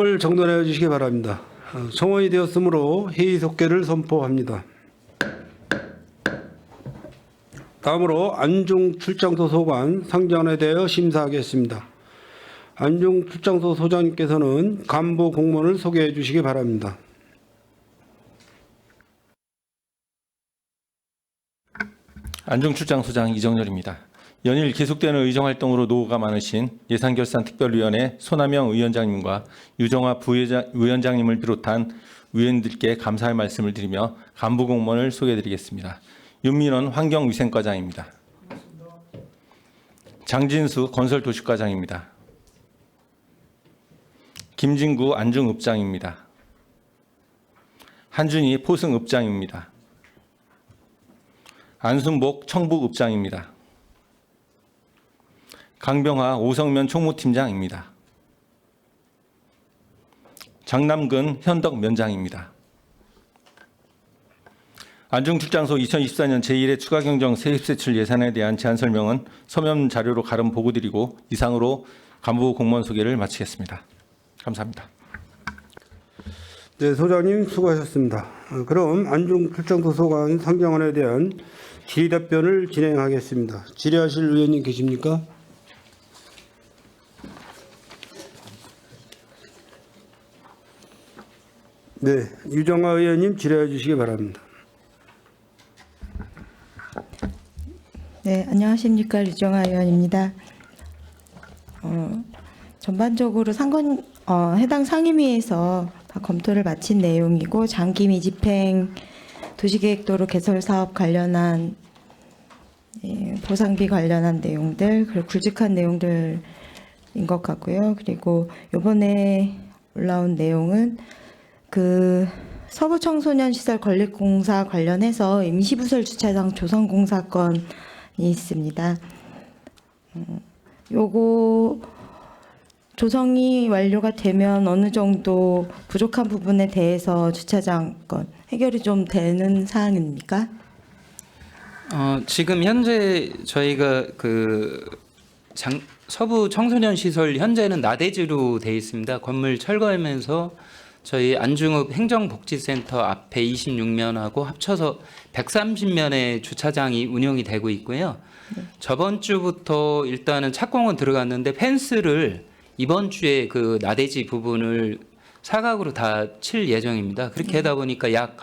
을 정돈해 주시기 바랍니다. 어, 정원이 되었으므로 회의 속개를 선포합니다. 다음으로 안중 출장소 소관 상장에 대하여 심사하겠습니다. 안중 출장소 소장님께서는 간부 공무원을 소개해 주시기 바랍니다. 안중 출장소장 이정렬입니다. 연일 계속되는 의정활동으로 노고가 많으신 예산결산특별위원회 손하명 위원장님과 유정화 부회장, 위원장님을 비롯한 위원들께 감사의 말씀을 드리며 간부 공무원을 소개해드리겠습니다. 윤민원 환경위생과장입니다. 장진수 건설도시과장입니다. 김진구 안중읍장입니다. 한준희 포승읍장입니다. 안순복 청북읍장입니다. 강병하 오성면 총무팀장입니다. 장남근 현덕 면장입니다. 안중출장소 2024년 제1회 추가경정 세입세출 예산에 대한 제안 설명은 서면 자료로 가름 보고드리고 이상으로 간부 공무원 소개를 마치겠습니다. 감사합니다. 네, 소장님 수고하셨습니다. 어, 그럼 안중 출장소 소관 상정안에 대한 질의 답변을 진행하겠습니다. 질의하실 의원님 계십니까? 네, 유정화 의원님 질의해 주시기 바랍니다. 네, 안녕하십니까 류정아 의원입니다. 어, 전반적으로 상권 어, 해당 상임위에서 다 검토를 마친 내용이고 장기 미집행 도시계획도로 개설 사업 관련한 예, 보상비 관련한 내용들 그리고 굵직한 내용들인 것 같고요. 그리고 이번에 올라온 내용은 그 서부 청소년 시설 건립 공사 관련해서 임시 부설 주차장 조성 공사 건이 있습니다. 음, 요거 조성이 완료가 되면 어느 정도 부족한 부분에 대해서 주차장 건 해결이 좀 되는 사항입니까? 어, 지금 현재 저희가 그 장, 서부 청소년 시설 현재는 나대지로 돼 있습니다. 건물 철거하면서 저희 안중읍 행정복지센터 앞에 26면하고 합쳐서 130면의 주차장이 운영이 되고 있고요. 저번 주부터 일단은 착공은 들어갔는데 펜스를 이번 주에 그 나대지 부분을 사각으로 다 칠 예정입니다. 그렇게 하다 보니까 약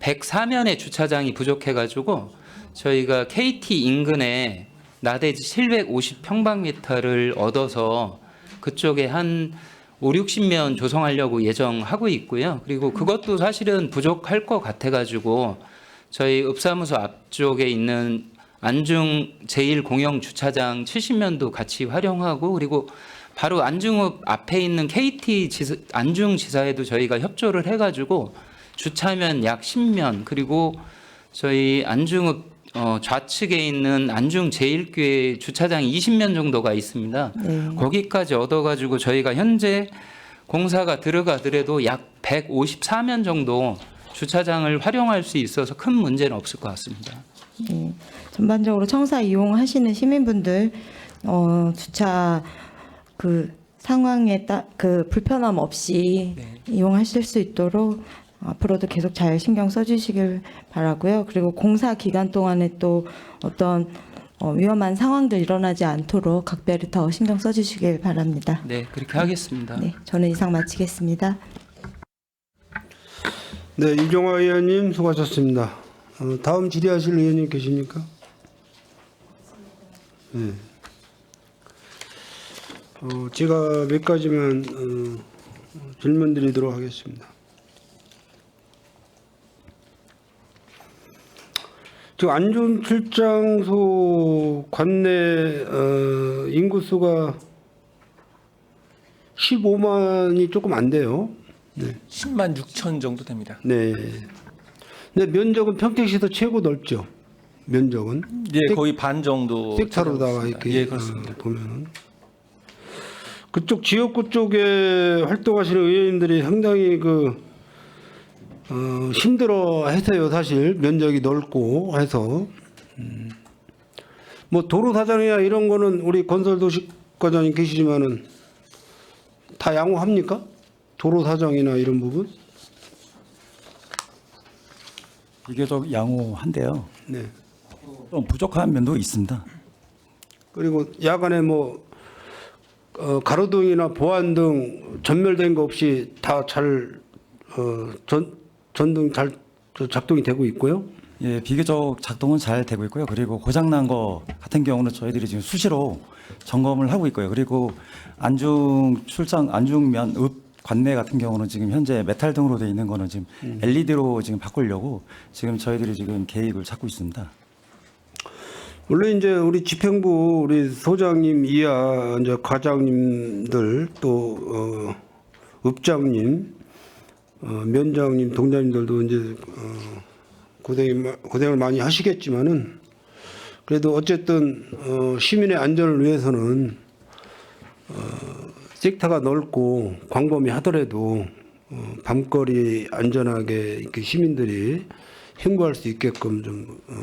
104면의 주차장이 부족해가지고 저희가 KT 인근에 나대지 750 평방미터를 얻어서 그쪽에 한 5, 60면 조성하려고 예정하고 있고요. 그리고 그것도 사실은 부족할 것 같아가지고 저희 읍사무소 앞쪽에 있는 안중 제1공영 주차장 70면도 같이 활용하고 그리고 바로 안중읍 앞에 있는 KT 지사, 안중 지사에도 저희가 협조를 해가지고 주차면 약 10면 그리고 저희 안중읍 어, 좌측에 있는 안중 제1교회 주차장 20면 정도가 있습니다. 네. 거기까지 얻어가지고 저희가 현재 공사가 들어가더라도 약 154면 정도 주차장을 활용할 수 있어서 큰 문제는 없을 것 같습니다. 네. 전반적으로 청사 이용하시는 시민분들 어, 주차 그 상황에 따 그 불편함 없이 네. 이용하실 수 있도록 앞으로도 계속 잘 신경 써주시길 바라고요. 그리고 공사 기간 동안에 또 어떤 어, 위험한 상황들 일어나지 않도록 각별히 더 신경 써주시길 바랍니다. 네, 그렇게 하겠습니다. 네, 저는 이상 마치겠습니다. 네, 유정화 의원님 수고하셨습니다. 어, 다음 질의하실 의원님 계십니까? 네. 어, 제가 몇 가지만 어, 질문 드리도록 하겠습니다. 지금 안중 출장소 관내 어, 인구수가 15만이 조금 안 돼요. 네. 10만 6천 정도 됩니다. 네. 근데 면적은 평택시에서 최고 넓죠. 면적은 예, 거의 반 정도. 섹타로다가 이렇게. 예, 그렇습니다. 어, 보면은 그쪽 지역구 쪽에 활동하시는 의원님들이 상당히 그 어, 힘들어 해서요. 사실 면적이 넓고 해서 음. 뭐 도로 사장이나 이런 거는 우리 건설도시과장님 계시지만은 다 양호합니까? 도로 사정이나 이런 부분? 비교적 양호한데요. 네. 좀 부족한 면도 있습니다. 그리고 야간에 뭐 어, 가로등이나 보안 등 전멸된 거 없이 다 잘 어, 전, 전등 잘 작동이 되고 있고요. 예, 비교적 작동은 잘 되고 있고요. 그리고 고장난 거 같은 경우는 저희들이 지금 수시로 점검을 하고 있고요. 그리고 안중 출장 안중면 읍 관내 같은 경우는 지금 현재 메탈 등으로 돼 있는 거는 지금 LED로 지금 바꾸려고 지금 저희들이 지금 계획을 찾고 있습니다. 물론 이제 우리 집행부 우리 소장님 이하 이제 과장님들 또 어, 읍장님, 어, 면장님, 동장님들도 이제 어, 고생 고생을 많이 하시겠지만은 그래도 어쨌든 어, 시민의 안전을 위해서는 어, 섹터가 넓고 광범위 하더라도 어, 밤거리 안전하게 이렇게 시민들이 행보할 수 있게끔 좀 어,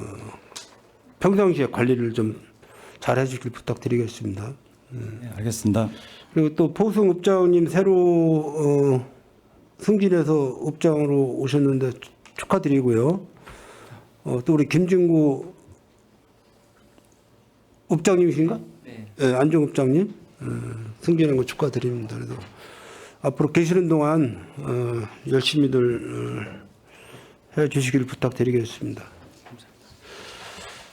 평상시에 관리를 좀 잘 해주길 부탁드리겠습니다. 네, 알겠습니다. 그리고 또 포승 읍장님 새로 어, 승진해서 읍장으로 오셨는데 축하드리고요. 어, 또 우리 김진구 읍장님이신가? 네. 네, 안종 읍장님 어, 승진한 거 축하드립니다. 그래서 앞으로 계시는 동안 어, 열심히들 어, 해 주시길 부탁드리겠습니다.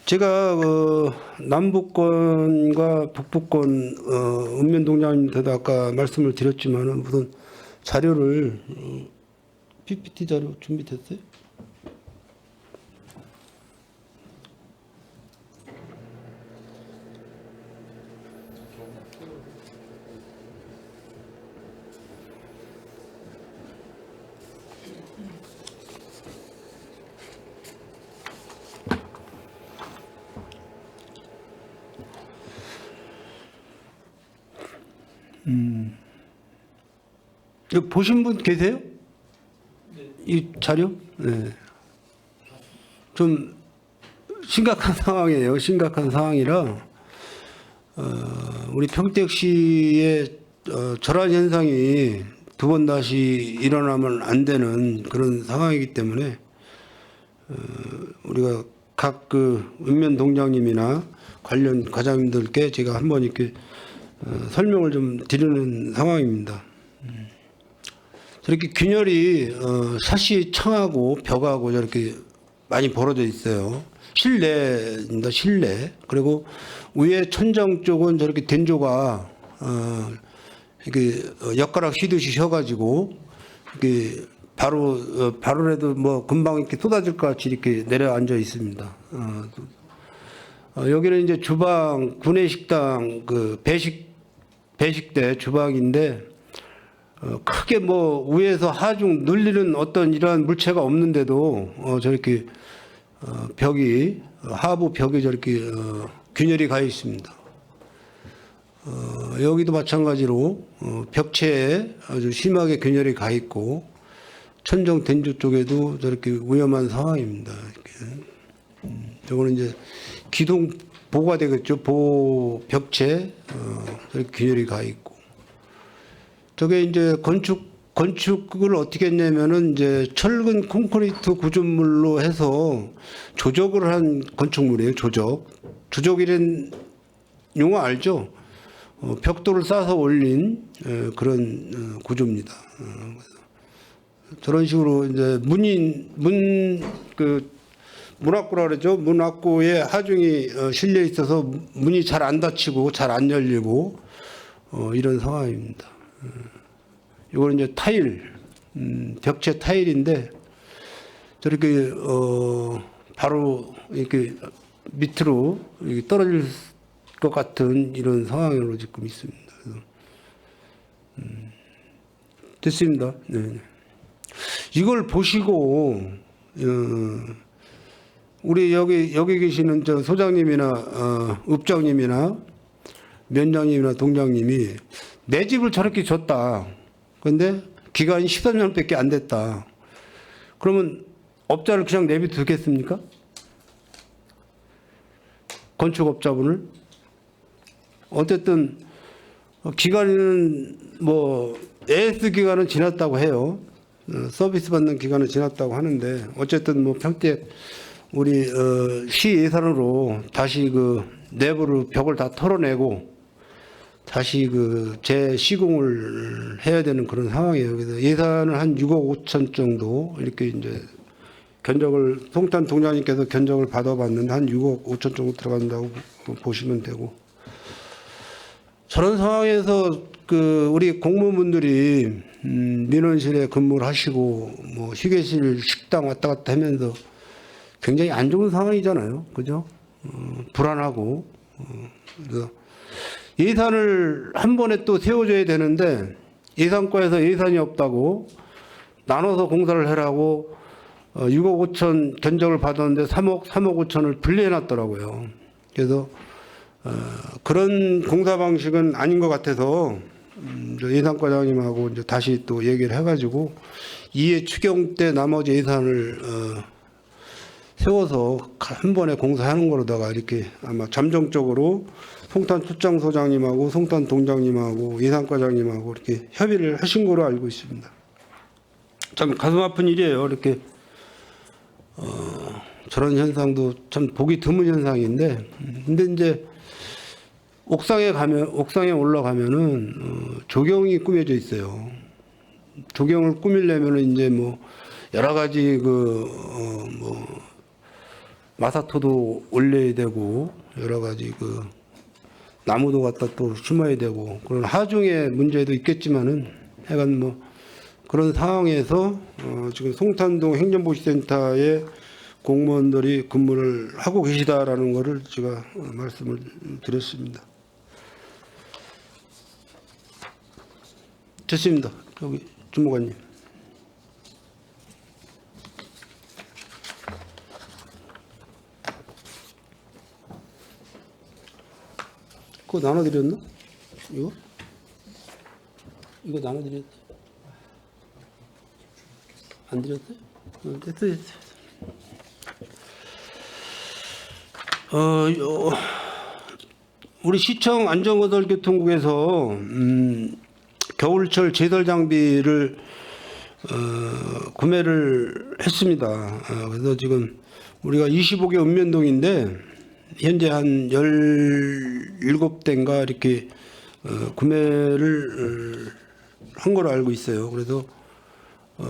제가 어, 남북권과 북부권 어, 읍면동장님한테도 아까 말씀을 드렸지만은 무슨 자료를 어, PPT 자료 준비됐어요? 이거 보신 분 계세요? 이 자료? 네. 좀 심각한 상황이에요. 심각한 상황이라 어, 우리 평택시의 어, 절한 현상이 두 번 다시 일어나면 안 되는 그런 상황이기 때문에 어, 우리가 각 그 읍면 동장님이나 관련 과장님들께 제가 한번 이렇게 어, 설명을 좀 드리는 상황입니다. 저렇게 균열이 어, 샷이 청하고 벽하고 저렇게 많이 벌어져 있어요. 실내입니다. 실내. 그리고 위에 천장 쪽은 저렇게 된조가 어, 이렇게 어, 엿가락 휘듯이 셔가지고 이렇게 바로 어, 바로라도 뭐 금방 이렇게 쏟아질 것 같이 이렇게 내려앉아 있습니다. 어, 어, 여기는 이제 주방 구내식당 그 배식 배식대 주방인데 어, 크게 뭐 위에서 하중 눌리는 어떤 이러한 물체가 없는데도 어, 저렇게 어, 벽이 어, 하부 벽에 저렇게 어, 균열이 가 있습니다. 어, 여기도 마찬가지로 어, 벽체에 아주 심하게 균열이 가 있고 천정 된주 쪽에도 저렇게 위험한 상황입니다. 음, 저거는 이제 기둥 보가 되겠죠. 보 벽체 어, 균열이 가 있고. 저게 이제 건축 건축을 어떻게 했냐면은 이제 철근 콘크리트 구조물로 해서 조적을 한 건축물이에요. 조적. 조적이란 용어 알죠? 어, 벽돌을 쌓아서 올린 에, 그런 어, 구조입니다. 어, 저런 식으로 이제 문인 문그 문학구라 그러죠. 문학구에 하중이 어, 실려 있어서 문이 잘 안 닫히고 잘 안 열리고 어, 이런 상황입니다. 이거는 이제 타일, 음, 벽체 타일인데 저렇게 어, 바로 이렇게 밑으로 이렇게 떨어질 것 같은 이런 상황으로 지금 있습니다. 음, 됐습니다. 네. 네. 이걸 보시고 어, 우리 여기 여기 계시는 저 소장님이나 어, 읍장님이나 면장님이나 동장님이 내 집을 저렇게 줬다. 근데 기간이 13년밖에 안 됐다. 그러면 업자를 그냥 내비 두겠습니까? 건축업자분을? 어쨌든 어, 기간은 뭐 AS 기간은 지났다고 해요. 어, 서비스 받는 기간은 지났다고 하는데 어쨌든 뭐 평택 우리 어, 시 예산으로 다시 그 내부를 벽을 다 털어내고 다시 그 재시공을 해야 되는 그런 상황이에요. 그래서 예산을 한 6억 5천 정도 이렇게 이제 견적을 송탄 동장님께서 견적을 받아봤는데 한 6억 5천 정도 들어간다고 보시면 되고 저런 상황에서 그 우리 공무원분들이 음, 민원실에 근무를 하시고 뭐 휴게실 식당 왔다 갔다 하면서 굉장히 안 좋은 상황이잖아요. 그죠? 어, 불안하고 어, 그래서 예산을 한 번에 또 세워줘야 되는데 예산과에서 예산이 없다고 나눠서 공사를 해라고 어, 6억 5천 견적을 받았는데 3억 3억 5천을 분리해놨더라고요. 그래서 어, 그런 공사 방식은 아닌 것 같아서 음, 저 예산과장님하고 이제 다시 또 얘기를 해가지고 이해 추경 때 나머지 예산을 어, 세워서 한 번에 공사하는 거로다가 이렇게 아마 잠정적으로 송탄 출장 소장님하고 송탄 동장님하고 예산과장님하고 이렇게 협의를 하신 거로 알고 있습니다. 참 가슴 아픈 일이에요. 이렇게 어, 저런 현상도 참 보기 드문 현상인데, 음, 근데 이제 옥상에 가면 옥상에 올라가면은 어, 조경이 꾸며져 있어요. 조경을 꾸밀려면은 이제 뭐 여러 가지 그뭐 마사토도 올려야 되고 여러 가지 그 나무도 갖다 또 심어야 되고 그런 하중의 문제도 있겠지만은 하여간 뭐 그런 상황에서 어 지금 송탄동 행정복지센터에 공무원들이 근무를 하고 계시다라는 것을 제가 어, 말씀을 드렸습니다. 됐습니다. 여기 주무관님. 그거 나눠드렸나? 이거? 이거 나눠드렸? 안 드렸어요? 어, 됐어, 됐어. 어, 요, 우리 시청 안전거덜교통국에서 음, 겨울철 제설 장비를 어, 구매를 했습니다. 어, 그래서 지금 우리가 25개 읍면동인데 현재 한 17대인가 이렇게 어, 구매를 어, 한 걸로 알고 있어요. 그래서 어,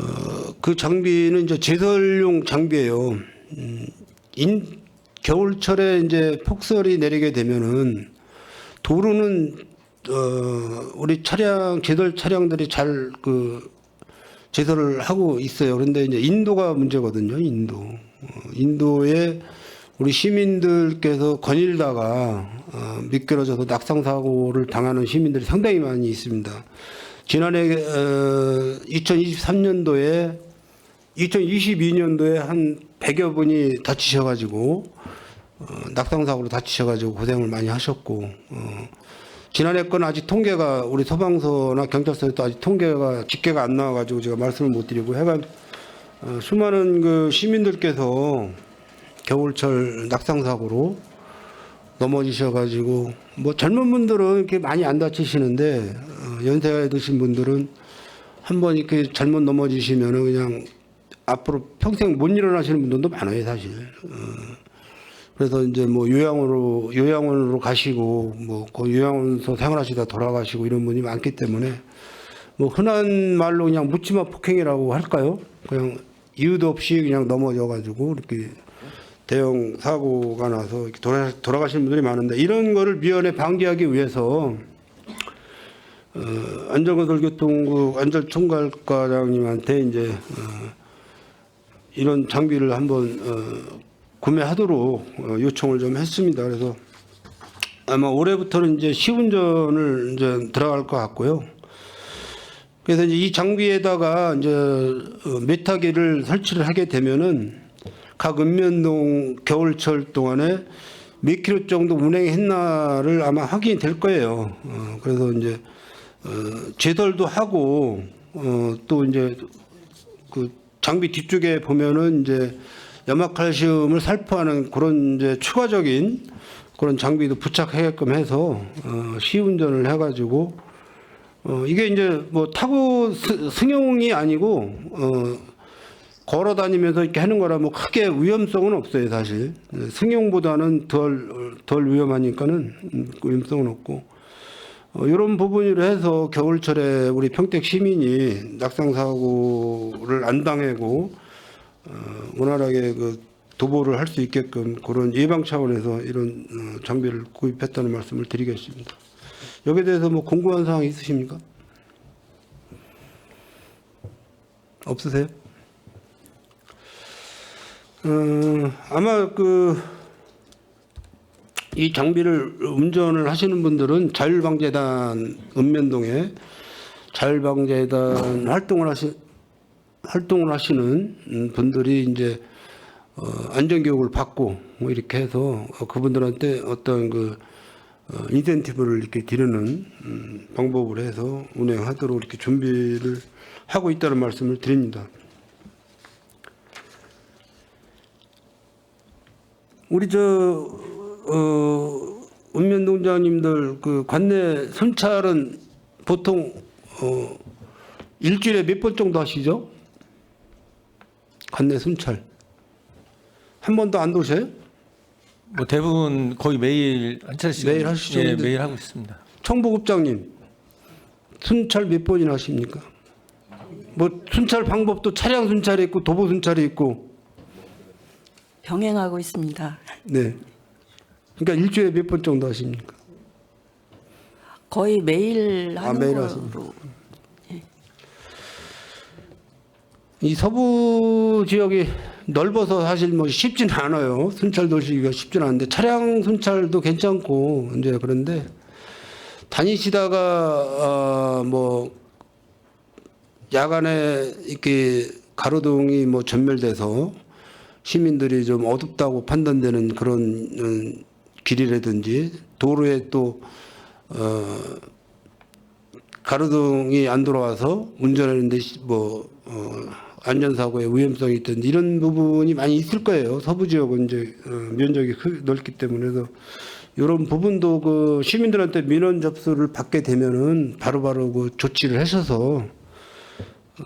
그 장비는 이제 제설용 장비예요. 음, 인, 겨울철에 이제 폭설이 내리게 되면은 도로는 어, 우리 차량 제설 차량들이 잘 그 제설을 하고 있어요. 그런데 이제 인도가 문제거든요. 인도. 어, 인도에 우리 시민들께서 거닐다가 어, 미끄러져서 낙상 사고를 당하는 시민들이 상당히 많이 있습니다. 지난해 어, 2023년도에 2022년도에 한 100여 분이 다치셔가지고 어, 낙상 사고로 다치셔가지고 고생을 많이 하셨고 어, 지난해 건 아직 통계가 우리 소방서나 경찰서에도 아직 통계가 집계가 안 나와가지고 제가 말씀을 못 드리고 해간 어, 수많은 그 시민들께서 겨울철 낙상 사고로 넘어지셔가지고 뭐 젊은 분들은 이렇게 많이 안 다치시는데 어, 연세가 드신 분들은 한 번 이렇게 잘못 넘어지시면은 그냥 앞으로 평생 못 일어나시는 분들도 많아요 사실. 어, 그래서 이제 뭐 요양원으로 요양원으로 가시고 뭐 그 요양원에서 생활하시다 돌아가시고 이런 분이 많기 때문에 뭐 흔한 말로 그냥 묻지마 폭행이라고 할까요? 그냥 이유도 없이 그냥 넘어져 가지고 이렇게 대형 사고가 나서 돌아가시는 분들이 많은데 이런 거를 미연에 방지하기 위해서 어, 안전거덜교통국 안전총괄과장님한테 이제 어, 이런 장비를 한번 어, 구매하도록 어, 요청을 좀 했습니다. 그래서 아마 올해부터는 이제 시운전을 이제 들어갈 것 같고요. 그래서 이제 이 장비에다가 이제 어, 메타기를 설치를 하게 되면은 각 읍면동 겨울철 동안에 몇 킬로 정도 운행했나를 아마 확인이 될 거예요. 어, 그래서 이제 어, 제설도 하고 어, 또 이제 그 장비 뒤쪽에 보면은 이제 염화칼슘을 살포하는 그런 이제 추가적인 그런 장비도 부착하게끔 해서 어, 시운전을 해가지고 어, 이게 이제 뭐 타고 스- 승용이 아니고 어, 걸어 다니면서 이렇게 하는 거라 뭐 크게 위험성은 없어요 사실 네, 승용보다는 덜 덜 위험하니까는 음, 위험성은 없고 어, 이런 부분으로 해서 겨울철에 우리 평택 시민이 낙상 사고를 안 당하고 어, 원활하게 그 도보를 할 수 있게끔 그런 예방 차원에서 이런 어, 장비를 구입했다는 말씀을 드리겠습니다. 여기에 대해서 뭐 궁금한 사항 있으십니까? 없으세요? 어, 아마 그 이 장비를 운전을 하시는 분들은 자율방재단 읍면동에 자율방재단 활동을 하시 활동을 하시는 음, 분들이 이제 어, 안전교육을 받고 뭐 이렇게 해서 어, 그분들한테 어떤 그 어, 인센티브를 이렇게 기르는 음, 방법을 해서 운행하도록 이렇게 준비를 하고 있다는 말씀을 드립니다. 우리 저 어, 운면동장님들 그 관내 순찰은 보통 어, 일주일에 몇 번 정도 하시죠? 관내 순찰 한 번도 안 도셔요? 뭐 대부분 거의 매일 한 차례씩 매일 하시죠? 예, 매일 하고 있습니다. 청부국장님 순찰 몇 번이나 하십니까? 뭐 순찰 방법도 차량 순찰이 있고 도보 순찰이 있고 병행하고 있습니다. 네. 그러니까 일주일에 몇 번 정도 하십니까? 거의 매일 아, 하는 매일 거로 하십니까? 이 서부 지역이 넓어서 사실 뭐 쉽진 않아요. 순찰 도시기가 쉽진 않은데 차량 순찰도 괜찮고 이제 그런데 다니시다가 어뭐 야간에 이렇게 가로등이 뭐 전멸돼서 시민들이 좀 어둡다고 판단되는 그런 음, 길이라든지 도로에 또 어, 가로등이 안 들어와서 운전하는데 시- 뭐 어, 안전사고의 위험성이 있던 이런 부분이 많이 있을 거예요. 서부 지역은 이제 어, 면적이 크, 넓기 때문에 그래서 이런 부분도 그 시민들한테 민원 접수를 받게 되면은 바로바로 그 조치를 하셔서 어,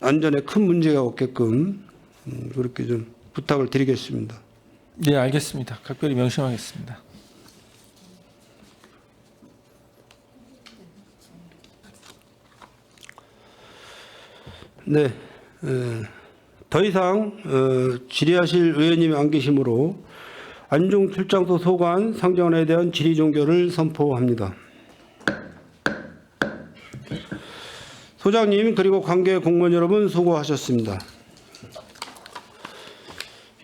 안전에 큰 문제가 없게끔 음, 그렇게 좀 부탁을 드리겠습니다. 네, 알겠습니다. 각별히 명심하겠습니다. 네, 에, 더 이상 어, 질의하실 의원님이 안 계시므로 안중 출장소 소관 상정원에 대한 질의 종결을 선포합니다. 소장님 그리고 관계 공무원 여러분 수고하셨습니다.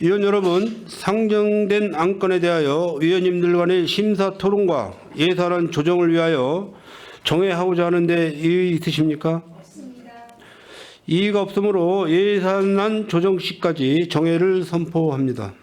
위원 여러분, 상정된 안건에 대하여 위원님들 간의 심사 토론과 예산안 조정을 위하여 정회하고자 하는데 이의 있으십니까? 이의가 없으므로 예산안 조정 시까지 정회를 선포합니다.